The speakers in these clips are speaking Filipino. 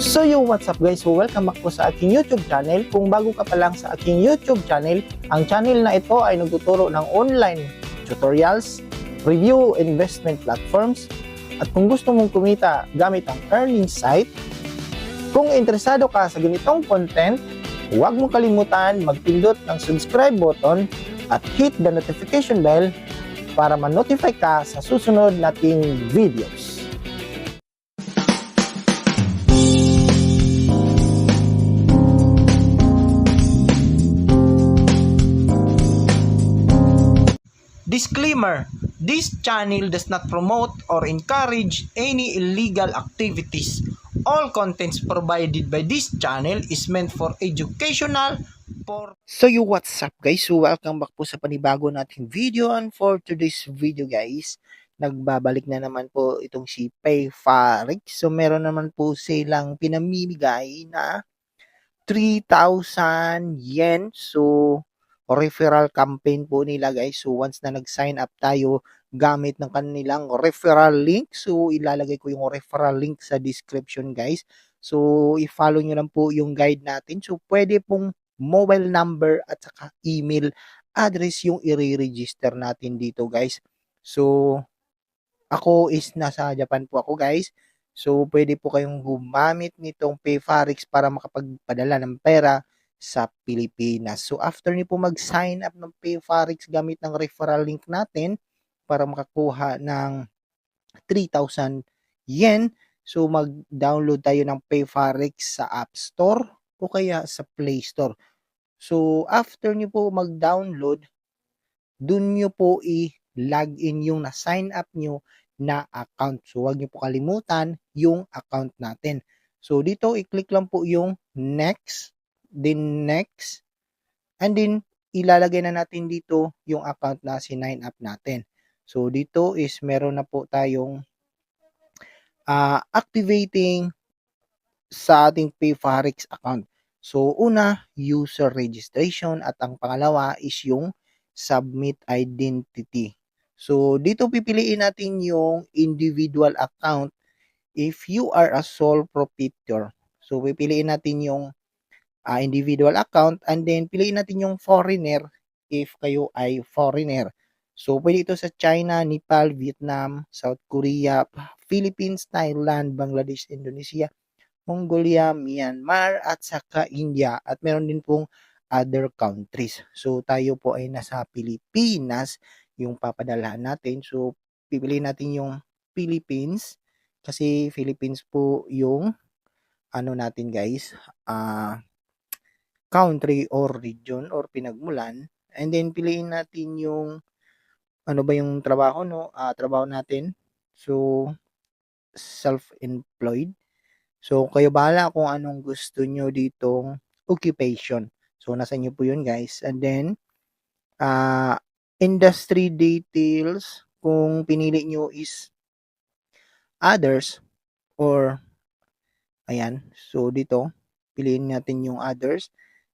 So yo, what's up guys? So welcome back po sa aking YouTube channel. Kung bago ka pa lang sa aking YouTube channel, ang channel na ito ay nagtuturo ng online tutorials, review investment platforms, at kung gusto mong kumita gamit ang earning site, kung interesado ka sa ganitong content, huwag mong kalimutan magpindot ng subscribe button at hit the notification bell para ma-notify ka sa susunod nating videos. Disclaimer This channel does not promote or encourage any illegal activities. All contents provided by this channel is meant for educational for So you what's up guys? So welcome back po sa panibago nating video and for today's video guys, nagbabalik na naman po itong si Payfarix. So meron naman po silang pinamimigay na 3,000 yen. So referral campaign po nila guys. So once na nag-sign up tayo gamit ng kanilang referral link, so ilalagay ko yung referral link sa description guys. So i-follow nyo lang po yung guide natin. So pwede pong mobile number at saka email address yung i-register natin dito guys. So ako is nasa Japan po ako guys. So pwede po kayong gumamit nitong Payfarix para makapagpadala ng pera sa Pilipinas. So after niyo po mag-sign up ng Payfarix gamit ng referral link natin para makakuha ng 3,000 yen, so mag-download tayo ng Payfarix sa App Store o kaya sa Play Store. So after niyo po mag-download, dun niyo po i-login yung na-sign up niyo na account. So huwag niyo po kalimutan yung account natin. So dito i-click lang po yung next then next, and then ilalagay na natin dito yung account na sinign up natin. So dito is meron na po tayong uh, activating sa ating Payfarix account. So una, user registration at ang pangalawa is yung submit identity. So dito pipiliin natin yung individual account if you are a sole proprietor. So pipiliin natin yung uh, individual account and then piliin natin yung foreigner if kayo ay foreigner. So, pwede ito sa China, Nepal, Vietnam, South Korea, Philippines, Thailand, Bangladesh, Indonesia, Mongolia, Myanmar, at saka India. At meron din pong other countries. So, tayo po ay nasa Pilipinas yung papadalahan natin. So, pipiliin natin yung Philippines kasi Philippines po yung ano natin guys, uh, country or region or pinagmulan and then piliin natin yung ano ba yung trabaho no? Uh, trabaho natin. So self-employed. So kayo bahala kung anong gusto nyo ditong occupation. So nasa inyo po yun guys? And then uh, industry details kung pinili nyo is others or ayan. So dito piliin natin yung others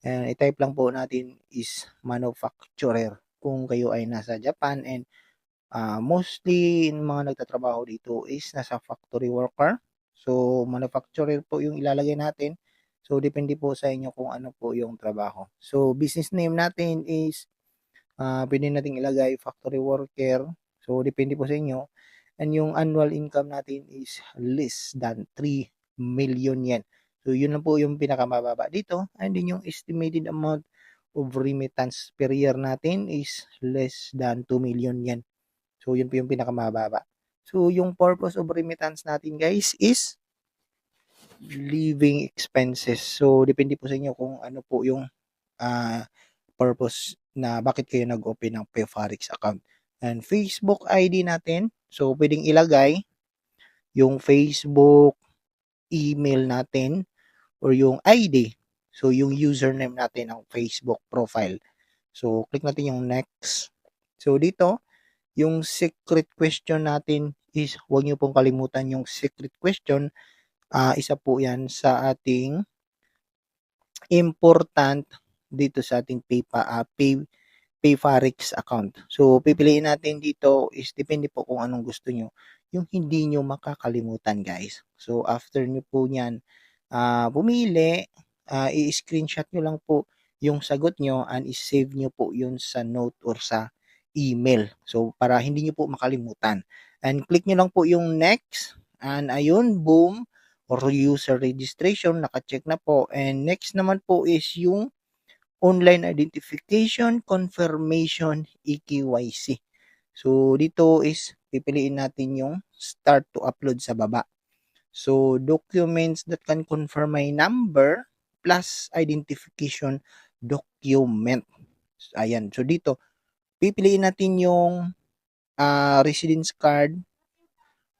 And i-type lang po natin is manufacturer kung kayo ay nasa Japan and uh, mostly mga nagtatrabaho dito is nasa factory worker. So manufacturer po yung ilalagay natin. So depende po sa inyo kung ano po yung trabaho. So business name natin is uh, pwede nating ilagay factory worker. So depende po sa inyo. And yung annual income natin is less than 3 million yen. So, yun lang po yung pinakamababa dito. And then yung estimated amount of remittance per year natin is less than 2 million yen. So, yun po yung pinakamababa. So, yung purpose of remittance natin guys is living expenses. So, depende po sa inyo kung ano po yung uh, purpose na bakit kayo nag-open ng Payfarix account. And Facebook ID natin. So, pwedeng ilagay yung Facebook email natin or yung ID. So, yung username natin ng Facebook profile. So, click natin yung next. So, dito, yung secret question natin is, huwag nyo pong kalimutan yung secret question. Uh, isa po yan sa ating important dito sa ating PayPa, uh, Pay, Payfarix account. So, pipiliin natin dito is depende po kung anong gusto nyo. Yung hindi nyo makakalimutan, guys. So, after nyo po nyan, ah, pumili, ah, i-screenshot nyo lang po yung sagot nyo and i-save nyo po yun sa note or sa email. So, para hindi nyo po makalimutan. And click nyo lang po yung next. And ayun, boom, or user registration, naka-check na po. And next naman po is yung online identification, confirmation, EKYC. So, dito is pipiliin natin yung start to upload sa baba. So, documents that can confirm my number plus identification document. Ayan. So, dito, pipiliin natin yung ah, residence card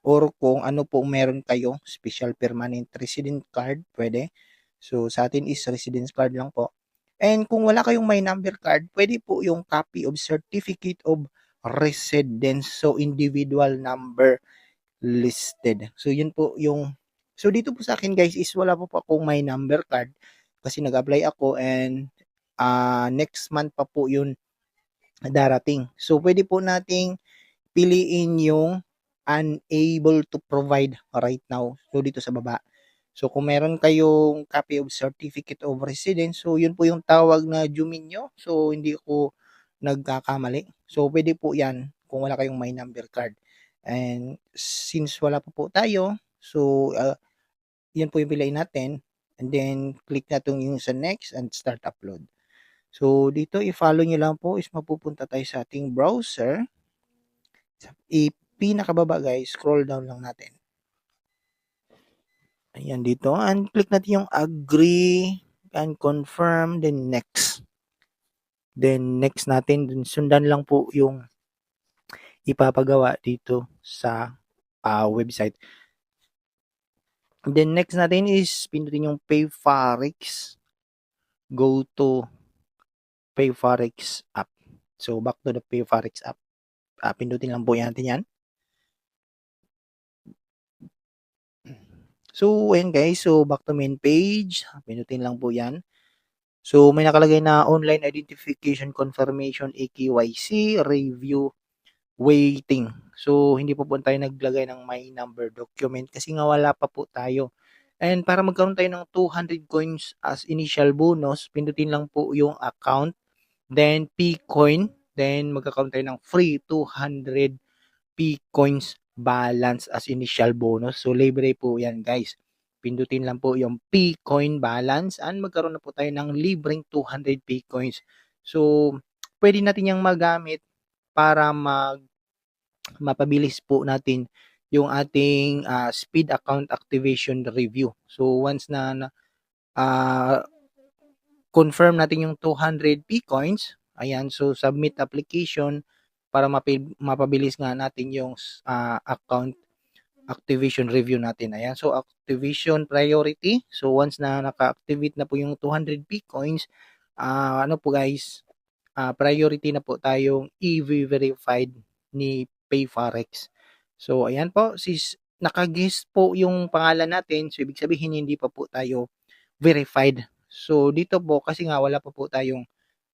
or kung ano po meron kayo, special permanent resident card, pwede. So, sa atin is residence card lang po. And kung wala kayong my number card, pwede po yung copy of certificate of residence. So, individual number listed. So, yun po yung So, dito po sa akin guys is wala po pa akong my number card kasi nag-apply ako and ah, next month pa po yun darating. So, pwede po nating piliin yung unable to provide right now. So, dito sa baba. So, kung meron kayong copy of certificate of residence, so yun po yung tawag na Jumin nyo. So, hindi ko nagkakamali. So, pwede po yan kung wala kayong my number card. And since wala pa po tayo, so, ah, yan po yung piliin natin. And then, click na yung sa next and start upload. So, dito, i-follow nyo lang po is mapupunta tayo sa ating browser. Sa pinakababa guys, scroll down lang natin. Ayan dito. And click natin yung agree and confirm, then next. Then next natin, dun sundan lang po yung ipapagawa dito sa ah, website. Then next natin is pindutin yung Pay. Go to Pay app. So back to the Pay app. Ah, pindutin lang po natin yan. So, ayan guys. So, back to main page. Pinutin lang po yan. So, may nakalagay na online identification confirmation AKYC review waiting. So, hindi pa po tayo naglagay ng my number document kasi nga wala pa po tayo. And para magkaroon tayo ng 200 coins as initial bonus, pindutin lang po yung account, then P-coin, then magkakaroon tayo ng free 200 P-coins balance as initial bonus. So, libre po yan guys. Pindutin lang po yung P-coin balance and magkaroon na po tayo ng libreng 200 P-coins. So, pwede natin yung magamit para mag mapabilis po natin yung ating ah, speed account activation review. So, once na, na ah, confirm natin yung 200 P-coins, ayan, so submit application para mapabilis nga natin yung ah, account activation review natin. Ayan, so activation priority. So once na naka-activate na po yung 200 P-coins, ah, ano po guys, ah, priority na po tayong EV-verified ni PayForex. So ayan po, sis naka-guess po yung pangalan natin. So ibig sabihin hindi pa po tayo verified. So dito po kasi nga wala pa po tayong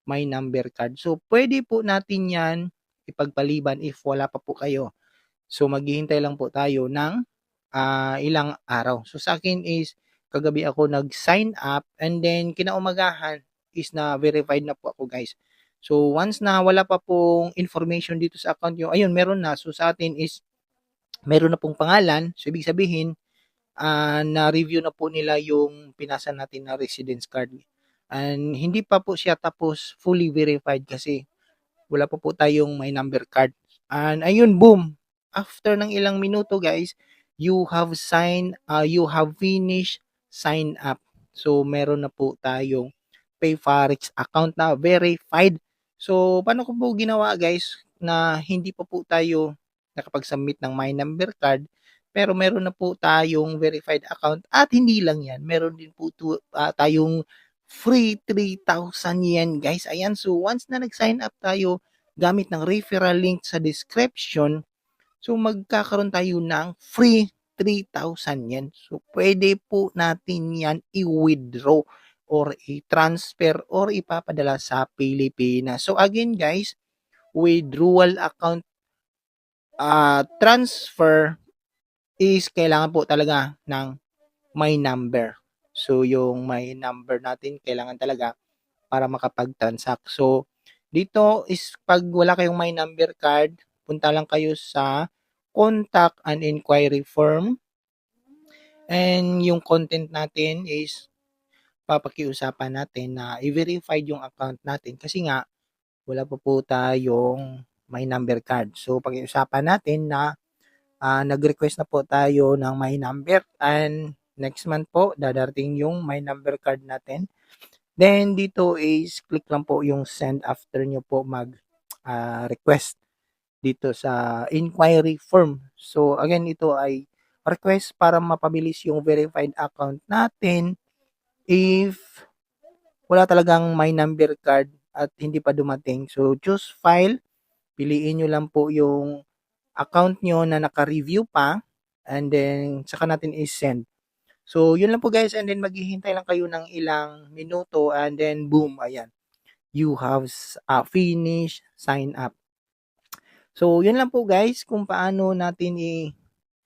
my number card. So pwede po natin 'yan ipagpaliban if wala pa po kayo. So maghihintay lang po tayo ng ah, ilang araw. So sa akin is kagabi ako nag-sign up and then kinaumagahan is na verified na po ako guys. So once na wala pa pong information dito sa account nyo, ayun meron na. So sa atin is meron na pong pangalan. So ibig sabihin ah, na-review na po nila yung pinasa natin na residence card. And hindi pa po siya tapos fully verified kasi wala pa po tayong may number card. And ayun, boom. After ng ilang minuto, guys, you have signed, uh, you have finished sign up. So, meron na po tayong PayForex account na verified. So, paano ko po ginawa, guys, na hindi pa po tayo nakapag-submit ng my number card, pero meron na po tayong verified account at hindi lang yan, meron din po to, ah, tayong free 3,000 yen guys. Ayan, so once na nag-sign up tayo gamit ng referral link sa description, so magkakaroon tayo ng free 3,000 yen. So pwede po natin yan i-withdraw or i-transfer or ipapadala sa Pilipinas. So again guys, withdrawal account uh, transfer is kailangan po talaga ng my number. So, yung may number natin, kailangan talaga para makapag-transact. So, dito is pag wala kayong my number card, punta lang kayo sa contact and inquiry form. And yung content natin is papakiusapan natin na i-verified yung account natin kasi nga wala pa po tayong my number card. So, pag-iusapan natin na ah, nag-request na po tayo ng my number and next month po dadating yung my number card natin. Then dito is click lang po yung send after nyo po mag ah, request dito sa inquiry form. So again ito ay request para mapabilis yung verified account natin if wala talagang my number card at hindi pa dumating. So choose file, piliin nyo lang po yung account nyo na naka-review pa and then saka natin is-send. So, yun lang po guys and then maghihintay lang kayo ng ilang minuto and then boom, ayan. You have uh, finished sign up. So, yun lang po guys kung paano natin i-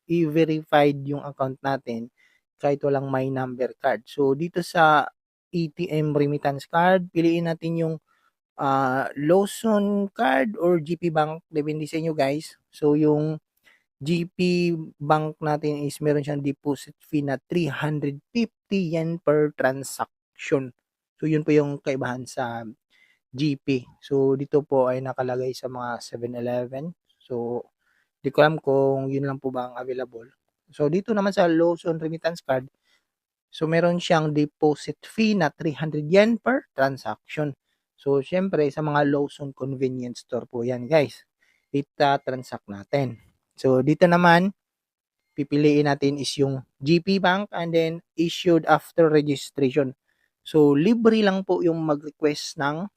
i-verified yung account natin kahit walang my number card. So, dito sa ATM remittance card, piliin natin yung uh, Lawson card or GP Bank, depende sa inyo guys. So, yung GP Bank natin is meron siyang deposit fee na 350 yen per transaction. So, yun po yung kaibahan sa GP. So, dito po ay nakalagay sa mga 7-Eleven. So, di ko alam kung yun lang po ba ang available. So, dito naman sa Lawson Remittance Card, so meron siyang deposit fee na 300 yen per transaction. So, syempre, sa mga Lawson convenience store po yan, guys. Ita-transact natin. So, dito naman, pipiliin natin is yung GP Bank and then issued after registration. So, libre lang po yung mag-request ng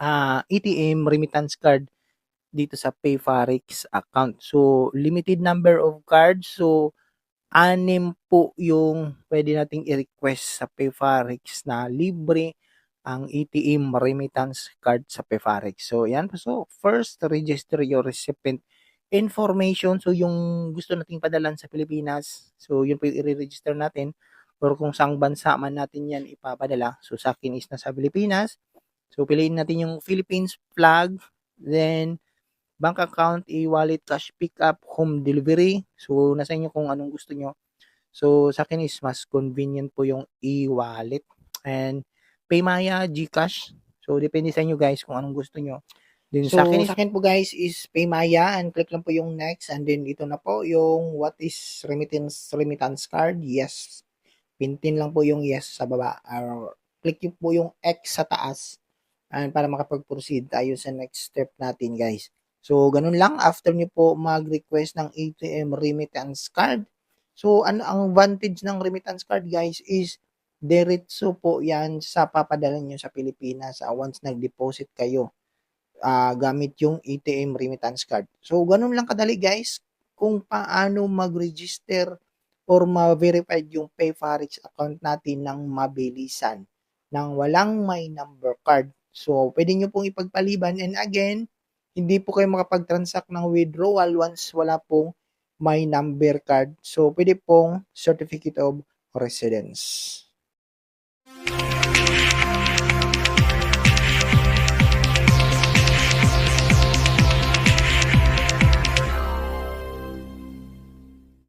uh, ATM remittance card dito sa PayFarex account. So, limited number of cards. So, anim po yung pwede nating i-request sa PayFarex na libre ang ATM remittance card sa PayFarex. So, yan. So, first, register your recipient information. So, yung gusto nating padalan sa Pilipinas. So, yun po yung i-register natin. Or kung saang bansa man natin yan ipapadala. So, sa akin is nasa Pilipinas. So, piliin natin yung Philippines flag. Then, bank account, e-wallet, cash pickup, home delivery. So, nasa inyo kung anong gusto nyo. So, sa akin is mas convenient po yung e-wallet. And, Paymaya, Gcash. So, depende sa inyo guys kung anong gusto nyo. Then, so, sa akin, sa akin po guys is Paymaya and click lang po yung next. And then, ito na po yung what is remittance, remittance card. Yes. Pintin lang po yung yes sa baba. Or, click yung po yung X sa taas and para makapag-proceed tayo sa next step natin guys. So, ganun lang. After nyo po mag-request ng ATM remittance card. So, ano ang advantage ng remittance card guys is diretso po yan sa papadala nyo sa Pilipinas uh, once nag-deposit kayo uh, gamit yung ATM remittance card. So, ganun lang kadali guys kung paano mag-register or ma-verified yung PayFarex account natin ng mabilisan nang walang my number card. So, pwede nyo pong ipagpaliban and again, hindi po kayo makapag-transact ng withdrawal once wala pong my number card. So, pwede pong certificate of residence.